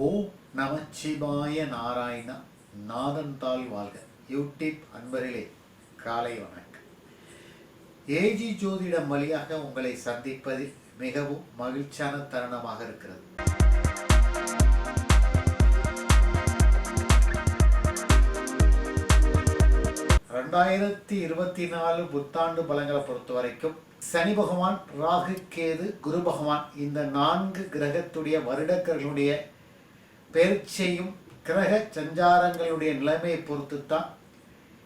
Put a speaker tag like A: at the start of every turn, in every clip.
A: ஓம் நமச்சிவாய நாராயணா நாதன்தாள் வாழ்க. யூடியூப் அன்பர்களே காலை வணக்கம். ஏஜி ஜோதிடம் வழியாக உங்களை சந்திப்பதில் மிகவும் மகிழ்ச்சியான தருணமாக இருக்கிறது. ரெண்டாயிரத்தி இருபத்தி நாலு புத்தாண்டு பலங்களை பொறுத்த வரைக்கும் சனி பகவான் ராகு கேது குரு பகவான் இந்த நான்கு கிரகத்துடைய வருடக்கர்களுடைய பெயர்ச்சியும் கிரக சஞ்சாரங்களுடைய நிலைமையை பொறுத்து தான்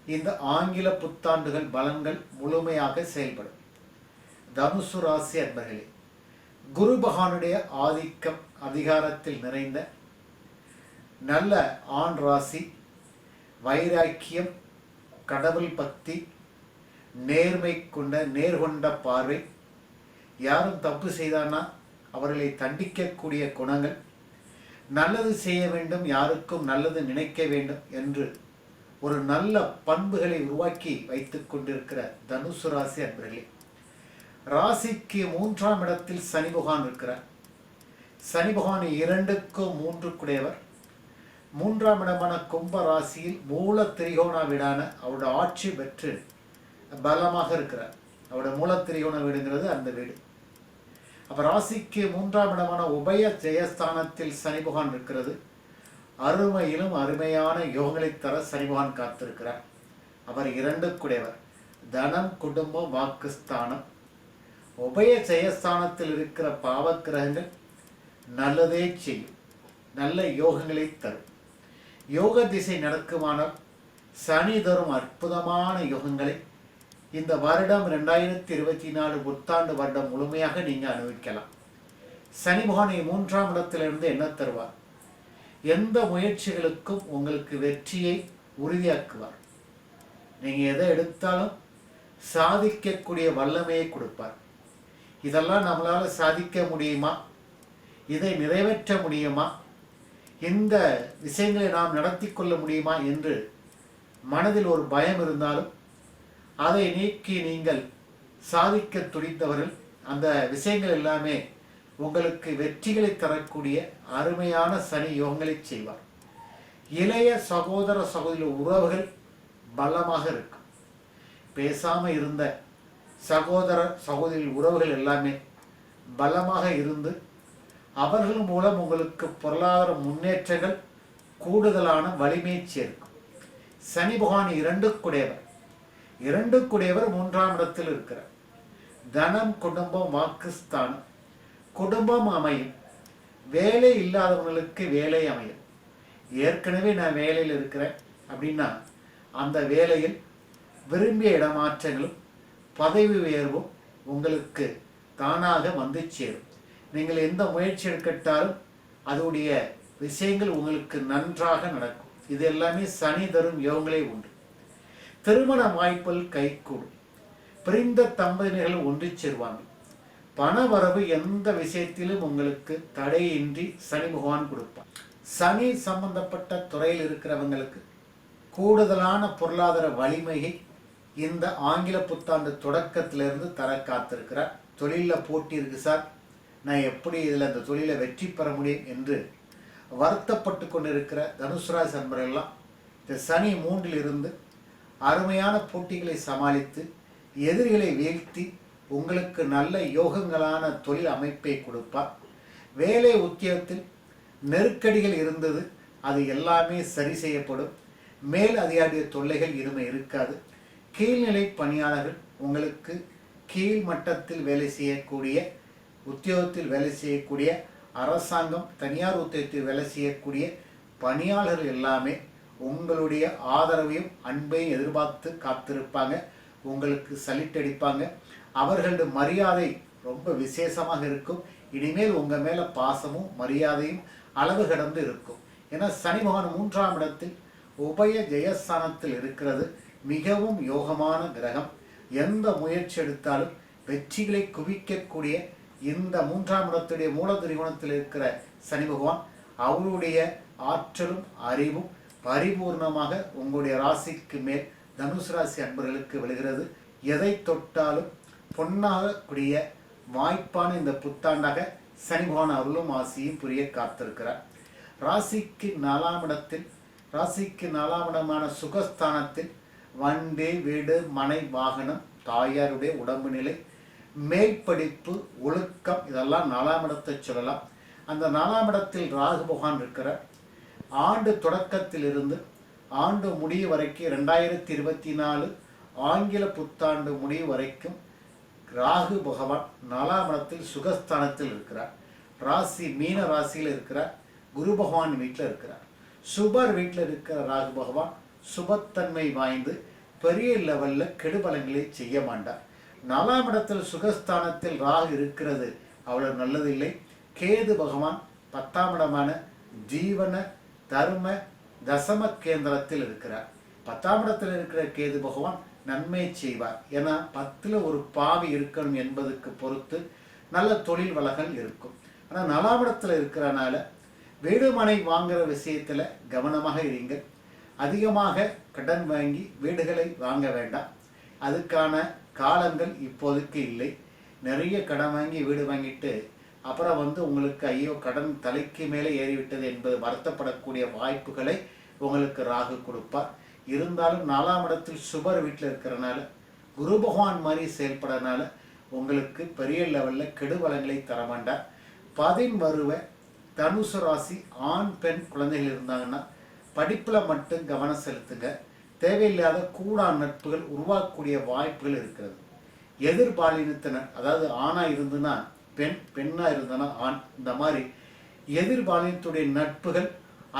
A: இந்த ஆங்கில புத்தாண்டுகள் பலன்கள் முழுமையாக செயல்படும். தனுசு ராசி அன்பர்களே குரு பகவானுடைய ஆதிக்கம் அதிகாரத்தில் நிறைந்த நல்ல ஆண் ராசி வைராக்கியம் கடவுள் பக்தி நேர்மை கொண்ட நேர்கொண்ட பார்வை யாரும் தப்பு செய்தானா அவர்களை தண்டிக்கக்கூடிய குணங்கள் நல்லது செய்ய வேண்டும் யாருக்கும் நல்லது நினைக்க வேண்டும் என்று ஒரு நல்ல பண்புகளை உருவாக்கி வைத்துக் கொண்டிருக்கிற தனுசு ராசி அன்பர்களே ராசிக்கு மூன்றாம் இடத்தில் சனி பகவான் இருக்கிறார். சனி பகவான் இரண்டுக்கும் மூன்றுக்குடையவர். மூன்றாம் இடமான கும்ப ராசியில் மூல திரிகோண வீடான அவரோட ஆட்சி பெற்று பலமாக இருக்கிறார். அவரோட மூல திரிகோண வீடுங்கிறது அந்த வீடு. அப்ப ராசிக்கு மூன்றாம் இடமான உபய ஜெயஸ்தானத்தில் சனி பகவான் இருக்கிறது. அருமையிலும் அருமையான யோகங்களை தர சனி பகவான் காத்திருக்கிறார். அவர் இரண்டுக்குடையவர். தனம் குடும்பம் வாக்குஸ்தானம். உபய ஜெயஸ்தானத்தில் இருக்கிற பாவக்கிரகங்கள் நல்லதே செய்யும். நல்ல யோகங்களை தரும். யோக திசை நடக்குமானால் சனி தரும் அற்புதமான யோகங்களை இந்த வருடம் ரெண்டாயிரத்தி இருபத்தி நாலு புத்தாண்டு வருடம் முழுமையாக நீங்கள் அனுபவிக்கலாம். சனி பகவானை மூன்றாம் இடத்திலிருந்து என்ன தருவார்? எந்த முயற்சிகளுக்கும் உங்களுக்கு வெற்றியை உறுதியாக்குவார். நீங்கள் எதை எடுத்தாலும் சாதிக்கக்கூடிய வல்லமையை கொடுப்பார். இதெல்லாம் நம்மளால் சாதிக்க முடியுமா? இதை நிறைவேற்ற முடியுமா? இந்த விஷயங்களை நாம் நடத்தி கொள்ள முடியுமா? என்று மனதில் ஒரு பயம் இருந்தாலும் அதை நீக்கி நீங்கள் சாதிக்க துடித்தவர்கள் அந்த விஷயங்கள் எல்லாமே உங்களுக்கு வெற்றிகளை தரக்கூடிய அருமையான சனி யோகங்களை செய்வார். இளைய சகோதர சகோதரி உறவுகள் பலமாக இருக்கும். பேசாமல் இருந்த சகோதர சகோதரி உறவுகள் எல்லாமே பலமாக இருந்து அவர்கள் மூலம் உங்களுக்கு பொருளாதார முன்னேற்றங்கள் கூடுதலான வலிமையை சேர்க்கும். சனி பகவான் இரண்டு குடையவர் இரண்டு குடையவர் மூன்றாம் இடத்தில் இருக்கிறார். தனம் குடும்பம் வாக்குஸ்தானம். குடும்பம் அமையும். வேலை இல்லாதவங்களுக்கு வேலை அமையும். ஏற்கனவே நான் வேலையில் இருக்கிறேன் அப்படின்னா அந்த வேலையில் விரும்பிய இடமாற்றங்களும் பதவி உயர்வும் உங்களுக்கு தானாக வந்து சேரும். நீங்கள் எந்த முயற்சி எடுக்கட்டாலும் அதோடைய விஷயங்கள் உங்களுக்கு நன்றாக நடக்கும். இது எல்லாமே சனி தரும் யோகங்களே உண்டு. திருமண வாய்ப்புகள் கைகூடும் பிரிந்த தம்பதியினர்கள் ஒன்று சேர்வாங்க பண வரவு எந்த விஷயத்திலும் உங்களுக்கு தடையின்றி சனி பகவான் கொடுப்பார். சனி சம்பந்தப்பட்ட துறையில் இருக்கிறவங்களுக்கு கூடுதலான பொருளாதார வலிமையை இந்த ஆங்கில புத்தாண்டு தொடக்கத்திலிருந்து தர காத்திருக்கிறார். தொழிலில் போட்டி இருக்கு சார். நான் எப்படி இதில் அந்த தொழிலை வெற்றி பெற முடியும் என்று வருத்தப்பட்டு கொண்டிருக்கிற தனுசுராஜ் நண்பர்கள்லாம் இந்த சனி மூன்றில் இருந்து அருமையான போட்டிகளை சமாளித்து எதிரிகளை வீழ்த்தி உங்களுக்கு நல்ல யோகங்களான தொழில் அமைப்பை கொடுப்பார். வேலை உத்தியோகத்தில் நெருக்கடிகள் இருந்தது அது எல்லாமே சரி செய்யப்படும். மேல் அதிகாரிய தொல்லைகள் இருமை இருக்காது. கீழ்நிலை பணியாளர்கள் உங்களுக்கு கீழ் மட்டத்தில் வேலை செய்யக்கூடிய உத்தியோகத்தில் வேலை செய்யக்கூடிய அரசாங்கம் தனியார் உத்தியோகத்தில் வேலை செய்யக்கூடிய பணியாளர்கள் எல்லாமே உங்களுடைய ஆதரவையும் அன்பையும் எதிர்பார்த்து காத்திருப்பாங்க. உங்களுக்கு சலிட் அடிப்பாங்க. அவர்களுடைய மரியாதை ரொம்ப விசேஷமாக இருக்கும். இனிமேல் உங்கள் மேலே பாசமும் மரியாதையும் அளவு கடந்து இருக்கும். ஏன்னா சனி பகவான் மூன்றாம் இடத்தில் உபய ஜெயஸ்தானத்தில் இருக்கிறது. மிகவும் யோகமான கிரகம். எந்த முயற்சி எடுத்தாலும் வெற்றிகளை குவிக்கக்கூடிய இந்த மூன்றாம் இடத்துடைய மூல திரிகோணத்தில் இருக்கிற சனி பகவான் அவருடைய ஆற்றலும் அறிவும் பரிபூர்ணமாக உங்களுடைய ராசிக்கு மேல் தனுசு ராசி அன்பர்களுக்கு விழுகிறது. எதை தொட்டாலும் பொன்னாகக்கூடிய வாய்ப்பான இந்த புத்தாண்டாக சனி பகவான் அருளும் ஆசியும் புரிய காத்திருக்கிறார். ராசிக்கு நாலாம் இடத்தில் ராசிக்கு நாலாம் இடமான சுகஸ்தானத்தில் வண்டி வீடு மனை வாகனம் தாயாருடைய உடம்பு நிலை மேற்படிப்பு ஒழுக்கம் இதெல்லாம் நாலாம் இடத்தை சொல்லலாம். அந்த நாலாம் இடத்தில் ராகு பகவான் இருக்கிற ஆண்டு தொடக்கத்திலிருந்து ஆண்டு முடிவு வரைக்கும் ரெண்டாயிரத்தி இருபத்தி நாலு ஆங்கில புத்தாண்டு முடிவு வரைக்கும் ராகு பகவான் நாலாம் இடத்தில் சுகஸ்தானத்தில் இருக்கிறார். ராசி மீன ராசியில் இருக்கிறார். குரு பகவான் வீட்டில் இருக்கிறார். சுபர் வீட்டில் இருக்கிற ராகு பகவான் சுபத்தன்மை வாய்ந்து பெரிய லெவலில் கெடுபலங்களை செய்ய மாட்டார். நாலாம் இடத்தில் சுகஸ்தானத்தில் ராகு இருக்கிறது அவ்வளவு நல்லதில்லை. கேது பகவான் பத்தாம் இடமான ஜீவன தர்ம தசம கேந்திரத்தில் இருக்கிறார். பத்தாம் இடத்தில் இருக்கிற கேது பகவான் நன்மை செய்வார். ஏன்னா பத்தில் ஒரு பாவி இருக்கணும் என்பதுக்கு பொறுத்து நல்ல தொழில் வளங்கள் இருக்கும். ஆனால் நாலாம் இடத்துல இருக்கிறனால வீடு மனை வாங்குற விஷயத்தில் கவனமாக இருங்க. அதிகமாக கடன் வாங்கி வீடுகளை வாங்க வேண்டாம். அதுக்கான காலங்கள் இப்போதைக்கு இல்லை. நிறைய கடன் வாங்கி வீடு வாங்கிட்டு அப்புறம் வந்து உங்களுக்கு ஐயோ கடன் தலைக்கு மேலே ஏறிவிட்டது என்பது வருத்தப்படக்கூடிய வாய்ப்புகளை உங்களுக்கு ராகு கொடுப்பார். இருந்தாலும் நாலாம் இடத்தில் சுபர் வீட்டில் இருக்கிறனால குரு பகவான் மாதிரி செயல்படனால உங்களுக்கு பெரிய லெவலில் கெடுபலங்களை தர வேண்டாம் பதின் வருவ தனுசு ராசி ஆண் பெண் குழந்தைகள் இருந்தாங்கன்னா படிப்பில் மட்டும் கவனம் செலுத்துங்க. தேவையில்லாத கூடா நட்புகள் உருவாக்கக்கூடிய வாய்ப்புகள் இருக்கிறது. எதிர்பாலினத்தினர் அதாவது ஆணாக இருந்துன்னா பெண் பெண்ணாக இருந்தனா ஆண்? இந்த மாதிரி எதிர்பாலினத்துடைய நட்புகள்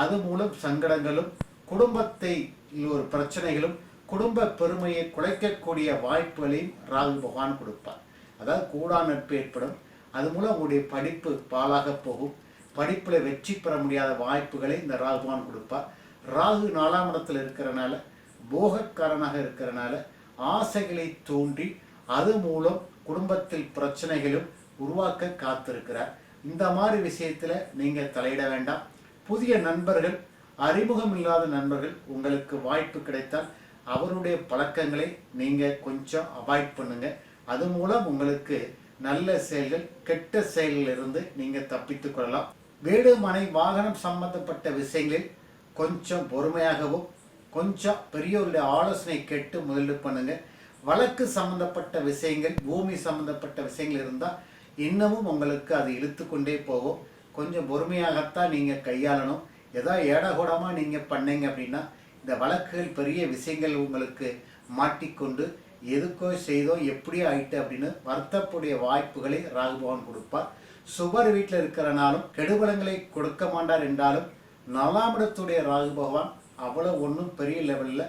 A: அது மூலம் சங்கடங்களும் குடும்பத்தை ஒரு பிரச்சனைகளும் குடும்ப பெருமையை குலைக்கக்கூடிய வாய்ப்புகளையும் ராகு பகவான் கொடுப்பார். அதாவது கூடா நட்பு ஏற்படும். அது மூலம் உங்களுடைய படிப்பு பாலாக போகும். படிப்பில் வெற்றி பெற முடியாத வாய்ப்புகளை இந்த ராகு பகவான் கொடுப்பார். ராகு நாலாம் இடத்துல இருக்கிறனால போகக்காரனாக இருக்கிறனால ஆசைகளை தூண்டி அது மூலம் குடும்பத்தில் பிரச்சனைகளும் உருவாக்க காத்திருக்கிறார் இந்த மாதிரி விஷயத்தில் நீங்கள் தலையிட வேண்டாம். புதிய நண்பர்கள் அறிமுகம் இல்லாத நண்பர்கள் உங்களுக்கு வாய்ப்பு கிடைத்தால் அவருடைய பழக்கங்களை நீங்கள் கொஞ்சம் அவாய்ட் பண்ணுங்கள் அது மூலம் உங்களுக்கு நல்ல செயல்கள் கெட்ட செயலிலிருந்து நீங்கள் தப்பித்து கொள்ளலாம். வீடு மனை வாகனம் சம்பந்தப்பட்ட விஷயங்களில் கொஞ்சம் பொறுமையாகவும் கொஞ்சம் பெரியவருடைய ஆலோசனை கேட்டு முதலீடு பண்ணுங்கள் வழக்கு சம்பந்தப்பட்ட விஷயங்கள் பூமி சம்பந்தப்பட்ட விஷயங்கள் இருந்தால் இன்னமும் உங்களுக்கு அது இழுத்து கொண்டே போகும். கொஞ்சம் பொறுமையாகத்தான் நீங்கள் கையாளணும். ஏதோ ஏடகூடமாக நீங்கள் பண்ணீங்க அப்படின்னா இந்த வழக்குகள் பெரிய விஷயங்கள் உங்களுக்கு மாட்டிக்கொண்டு எதுக்கோ செய்தோ எப்படியோ ஆயிட்டு அப்படின்னு வருத்தக்கூடிய வாய்ப்புகளை ராகுபவன் கொடுப்பார். சுபர் வீட்டில் இருக்கிறனாலும் கெடுபலங்களை கொடுக்க மாட்டார் என்றாலும் நலாமிடத்துடைய ராகு பகவான் அவ்வளோ ஒன்றும் பெரிய லெவலில்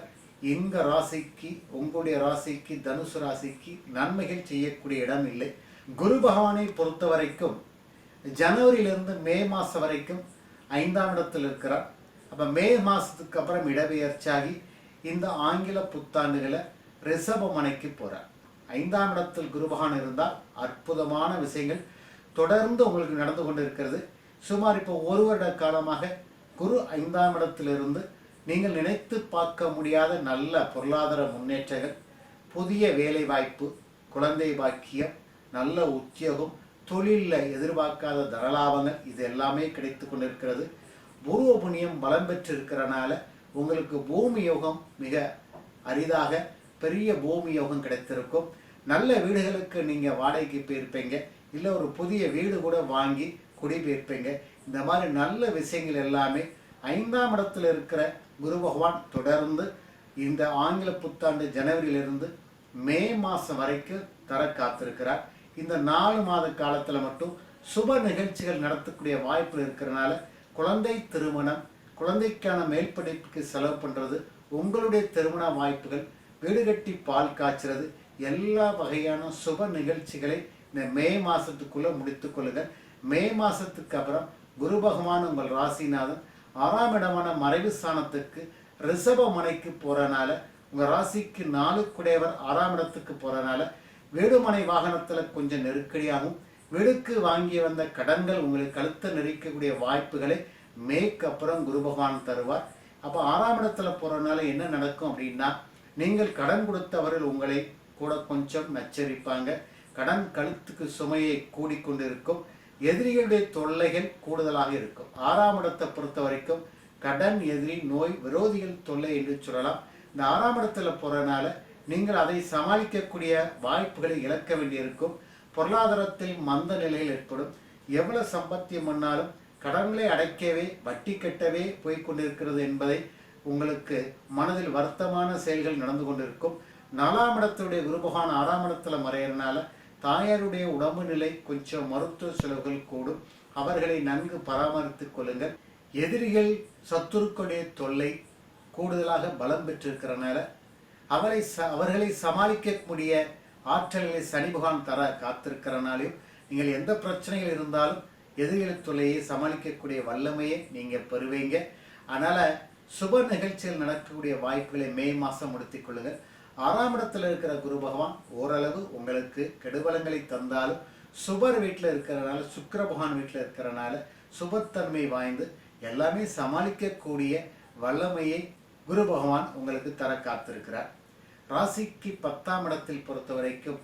A: எங்கள் ராசிக்கு உங்களுடைய ராசிக்கு தனுசு ராசிக்கு நன்மைகள் செய்யக்கூடிய இடம் இல்லை. குரு பகவானை பொறுத்த வரைக்கும் ஜனவரியிலிருந்து மே மாதம் வரைக்கும் ஐந்தாம் இடத்தில் இருக்கிறார். அப்போ மே மாதத்துக்கு அப்புறம் இடப்பெயர்ச்சியாகி இந்த ஆங்கில புத்தாண்டுகளை ரிஷபமனைக்கு போகிறார் ஐந்தாம் இடத்தில் குருபகான் இருந்தால் அற்புதமான விஷயங்கள் தொடர்ந்து உங்களுக்கு நடந்து கொண்டு இருக்கிறது சுமார் இப்போ ஒரு வருட காலமாக குரு ஐந்தாம் இடத்திலிருந்து நீங்கள் நினைத்து பார்க்க முடியாத நல்ல பொருளாதார முன்னேற்றங்கள் புதிய வேலை வாய்ப்பு குழந்தை பாக்கியம் நல்ல உத்தியோகம் தொழிலில் எதிர்பார்க்காத தனலாபங்கள் இது எல்லாமே கிடைத்து கொண்டிருக்கிறது. பூர்வ புண்ணியம் பலம் பெற்றிருக்கிறனால உங்களுக்கு பூமி யோகம் மிக அரிதாக பெரிய பூமி யோகம் கிடைத்திருக்கும். நல்ல வீடுகளுக்கு நீங்கள் வாடகைக்கு போயிருப்பீங்க. இல்லை ஒரு புதிய வீடு கூட வாங்கி குடிபெயர்ப்பீங்க. இந்த மாதிரி நல்ல விஷயங்கள் எல்லாமே ஐந்தாம் இடத்தில் இருக்கிற குரு பகவான் தொடர்ந்து இந்த ஆங்கில புத்தாண்டு ஜனவரியிலிருந்து மே மாதம் வரைக்கும் தர காத்திருக்கிறார். இந்த நாலு மாத காலத்தில் மட்டும் சுப நிகழ்ச்சிகள் நடத்தக்கூடிய வாய்ப்பு இருக்கிறனால குழந்தை திருமணம் குழந்தைக்கான மேல் படிப்புக்கு செலவு பண்ணுறது உங்களுடைய திருமண வாய்ப்புகள் வீடு கட்டி பால் காய்ச்சறது எல்லா வகையான சுப நிகழ்ச்சிகளை இந்த மே மாதத்துக்குள்ளே முடித்துக்கொள்ளுங்கள் மே மாதத்துக்கு அப்புறம் குரு பகவான் உங்கள் ராசிநாதன் ஆறாம் இடமான மறைவு ஸ்தானத்துக்கு ரிஷப மனைக்கு போகிறனால உங்கள் ராசிக்கு நாளுக்குடையவர் ஆறாம் இடத்துக்கு போகிறனால வீடுமனை வாகனத்தில் கொஞ்சம் நெருக்கடியாகும் வீடுக்கு வாங்கி வந்த கடன்கள் உங்களுக்கு கழுத்தை நெரிக்கக்கூடிய வாய்ப்புகளை மேற்கு அப்புறம் குரு பகவான் தருவார். அப்போ ஆறாம் இடத்துல போகிறனால என்ன நடக்கும் அப்படின்னா நீங்கள் கடன் கொடுத்தவர்கள் உங்களை கூட கொஞ்சம் நச்சரிப்பாங்க. கடன் கழுத்துக்கு சுமையை கூடிக்கொண்டு இருக்கும் எதிரிகளுடைய தொல்லைகள் கூடுதலாக இருக்கும். ஆறாம் இடத்தை பொறுத்த வரைக்கும் கடன் எதிரி நோய் விரோதிகள் தொல்லை என்று சொல்லலாம். இந்த ஆறாம் இடத்துல போறதுனால நீங்கள் அதை சமாளிக்கக்கூடிய வாய்ப்புகளை இழக்க வேண்டியிருக்கும். பொருளாதாரத்தில் மந்த நிலையில் ஏற்படும். எவ்வளவு சம்பத்தியம் பண்ணாலும் கடன்களை அடைக்கவே வட்டி கட்டவே போய்கொண்டிருக்கிறது என்பதை உங்களுக்கு மனதில் வருத்தமான செயல்கள் நடந்து கொண்டிருக்கும். நாலாம் இடத்துடைய குருபகான் ஆறாம் இடத்துல மறையறனால தாயாருடைய உடம்பு நிலை கொஞ்சம் மருத்துவ செலவுகள் கூடும். அவர்களை நன்கு பராமரித்துக் கொள்ளுங்கள். எதிரிகள் சத்துருக்களுடைய தொல்லை கூடுதலாக பலம் பெற்றிருக்கிறனால அவரை ச அவர்களை சமாளிக்கக்கூடிய ஆற்றல்களை சனிபகவான் தர காத்திருக்கிறனாலையும் நீங்கள் எந்த பிரச்சனைகள் இருந்தாலும் எதிரிகள் சமாளிக்கக்கூடிய வல்லமையை நீங்கள் பெறுவீங்க. அதனால் சுப நிகழ்ச்சியில் நடக்கக்கூடிய வாய்ப்புகளை மே மாதம் முடித்துக் கொள்ளுங்கள். ஆறாம் இடத்தில் இருக்கிற குரு பகவான் ஓரளவு உங்களுக்கு கெடுபலங்களை தந்தாலும் சுபர் வீட்டில் இருக்கிறனால சுக்கர பகவான் வீட்டில் இருக்கிறனால சுபத்தன்மை வாய்ந்து எல்லாமே சமாளிக்கக்கூடிய வல்லமையை குரு பகவான் உங்களுக்கு தர காத்திருக்கிறார். ராசிக்கு பத்தாம் இடத்தில் பொறுத்த வரைக்கும்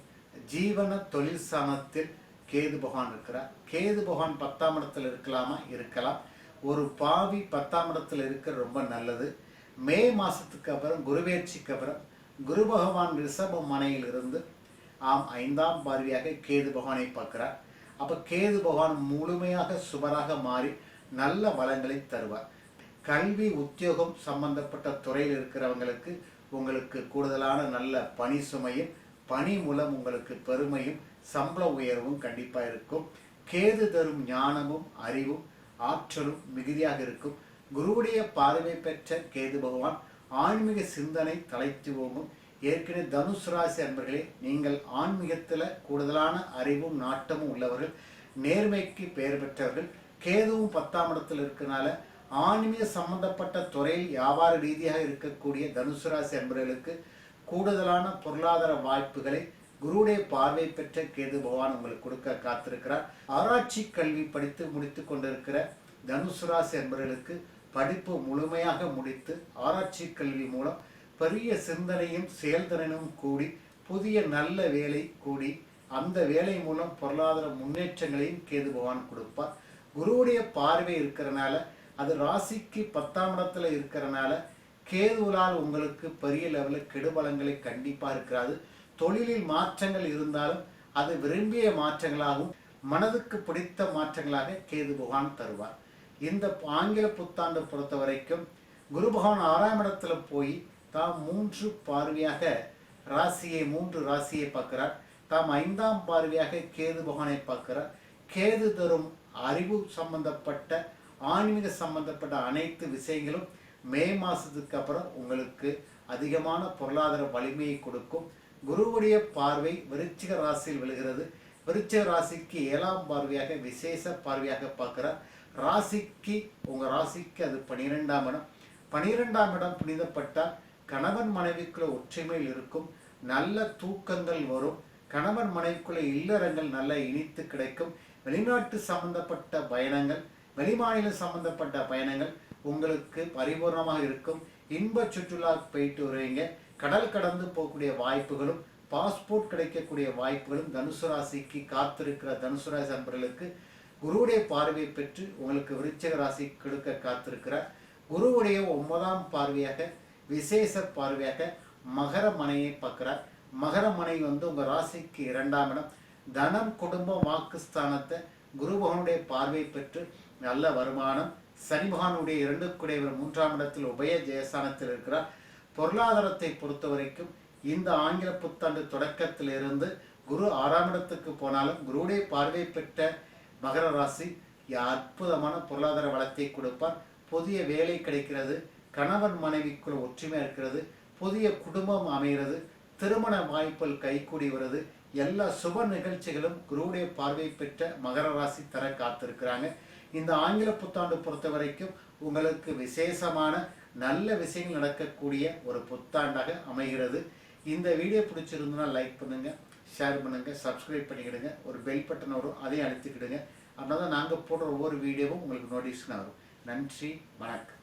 A: ஜீவன தொழில் ஸ்தானத்தில் கேது பகவான் இருக்கிறார். கேது பகவான் பத்தாம் இடத்தில் இருக்கலாமா? இருக்கலாம். ஒரு பாவி பத்தாம் இடத்தில் இருக்க ரொம்ப நல்லது. மே மாதத்துக்கு அப்புறம் குருவேட்சிக்கு அப்புறம் குரு பகவான் ரிஷப மனையில் இருந்து ஆம் ஐந்தாம் பார்வையாக கேது பகவானை பார்க்கிறார். அப்போ கேது பகவான் முழுமையாக சுபராக மாறி நல்ல வளங்களை தருவார். கல்வி உத்தியோகம் சம்பந்தப்பட்ட துறையில் இருக்கிறவங்களுக்கு உங்களுக்கு கூடுதலான நல்ல பணி சுமையும் பணி மூலம் உங்களுக்கு பெருமையும் சம்பள உயர்வும் கண்டிப்பாக இருக்கும். கேது தரும் ஞானமும் அறிவும் ஆற்றலும் மிகுதியாக இருக்கும். குருவுடைய பார்வை பெற்ற கேது பகவான் ஆன்மீக சிந்தனை தலைத்துவமும் ஏற்கனவே தனுஷ் ராசி அன்பர்களே நீங்கள் ஆன்மீகத்தில் கூடுதலான அறிவும் நாட்டமும் உள்ளவர்கள். நேர்மைக்கு பெயர் பெற்றவர்கள். கேதுவும் பத்தாம் இடத்தில் இருக்கனால ஆன்மீக சம்பந்தப்பட்ட துறையில் வியாபார ரீதியாக இருக்கக்கூடிய தனுசு ராசி அன்பர்களுக்கு கூடுதலான பொருளாதார வாய்ப்புகளை குருவுடைய பார்வை பெற்ற கேது பகவான் உங்களுக்கு கொடுக்க காத்திருக்கிறார். ஆராய்ச்சி கல்வி படித்து முடித்து கொண்டிருக்கிற தனுசு ராசி அன்பர்களுக்கு படிப்பு முழுமையாக முடித்து ஆராய்ச்சி கல்வி மூலம் பெரிய சிந்தனையும் செயல்திறனும் கூடி புதிய நல்ல வேலை கூடி அந்த வேலை மூலம் பொருளாதார முன்னேற்றங்களையும் கேது பகவான் கொடுப்பார். குருவுடைய பார்வை இருக்கிறனால அது ராசிக்கு பத்தாம் இடத்துல இருக்கிறனால கேதுவலால் உங்களுக்கு பெரிய லெவலில் கெடுபலங்களை கண்டிப்பாக இருக்கிறாது தொழிலில் மாற்றங்கள் இருந்தாலும் அது விரும்பிய மாற்றங்களாகவும் மனதுக்கு பிடித்த மாற்றங்களாக கேது பகவான் தருவார். இந்த ஆங்கில புத்தாண்டு பொறுத்த வரைக்கும் குரு பகவான் ஆறாம் இடத்துல போய் தாம் மூன்று பார்வையாக ராசியை மூன்று ராசியை பார்க்கிறார். தாம் ஐந்தாம் பார்வையாக கேது பகவானை பார்க்கிறார். கேது தரும் அறிவு சம்பந்தப்பட்ட ஆன்மீக சம்பந்தப்பட்ட அனைத்து விஷயங்களும் மே மாதத்துக்கு அப்புறம் உங்களுக்கு அதிகமான பொருளாதார வலிமையை கொடுக்கும். குருவுடைய பார்வை விருச்சிக ராசியில் விழுகிறது. விருச்சிக ராசிக்கு ஏழாம் பார்வையாக விசேஷ பார்வையாக பார்க்குறார். ராசிக்கு உங்கள் ராசிக்கு அது பனிரெண்டாம் இடம். பனிரெண்டாம் இடம் புனிதப்பட்டால் கணவன் மனைவிக்குள்ள ஒற்றுமையில் இருக்கும் நல்ல தூக்கங்கள் வரும். கணவன் மனைவிக்குள்ள இல்லறங்கள் நல்ல இனித்து கிடைக்கும். வெளிநாட்டு சம்பந்தப்பட்ட பயணங்கள் வெளிமாநிலம் சம்பந்தப்பட்ட பயணங்கள் உங்களுக்கு பரிபூர்ணமாக இருக்கும். இன்ப சுற்றுலா போயிட்டு வருவீங்க. கடல் கடந்து போகக்கூடிய வாய்ப்புகளும் பாஸ்போர்ட் கிடைக்கக்கூடிய வாய்ப்புகளும் தனுசு ராசிக்கு காத்திருக்கிற தனுசு ராசி அன்பர்களுக்கு குருவுடைய பார்வையை பெற்று உங்களுக்கு விருச்சக ராசி கொடுக்க காத்திருக்கிறார். குருவுடைய ஒன்பதாம் பார்வையாக விசேஷ பார்வையாக மகர மனையை பார்க்கிறார். மகர மனை வந்து உங்கள் ராசிக்கு இரண்டாம் இடம். தனம் குடும்பம் வாக்குஸ்தானத்தை குரு பகவானுடைய பார்வை பெற்று நல்ல வருமானம். சனி பகவானுடைய இரண்டு மூன்றாம் இடத்தில் உபய ஜெயஸ்தானத்தில் இருக்கிறார். பொருளாதாரத்தை பொறுத்த வரைக்கும் இந்த ஆங்கில புத்தாண்டு தொடக்கத்திலிருந்து குரு ஆறாம் இடத்துக்கு போனாலும் குருவுடைய பார்வை பெற்ற மகர ராசி அற்புதமான பொருளாதார வளத்தை கொடுப்பார். புதிய வேலை கிடைக்கிறது. கணவன் மனைவிக்குள் ஒற்றுமை இருக்கிறது. புதிய குடும்பம் அமைகிறது. திருமண வாய்ப்புகள் கைகூடி வருது. எல்லா சுப நிகழ்ச்சிகளும் குருவுடைய பார்வை பெற்ற மகர ராசி தர காத்திருக்கிறாங்க. இந்த ஆங்கில புத்தாண்டு பொறுத்த வரைக்கும் உங்களுக்கு விசேஷமான நல்ல விஷயங்கள் நடக்கக்கூடிய ஒரு புத்தாண்டாக அமைகிறது. இந்த வீடியோ பிடிச்சிருந்ததுன்னா லைக் பண்ணுங்க ஷேர் பண்ணுங்க சப்ஸ்கிரைப் பண்ணிக்கிடுங்க ஒரு பெல் பட்டன் வரும் அதையும் அழுத்திக்கிடுங்க. அதனால தான் நாங்கள் போடுற ஒவ்வொரு வீடியோவும் உங்களுக்கு நோட்டிஃபிகேஷன் வரும். நன்றி வணக்கம்.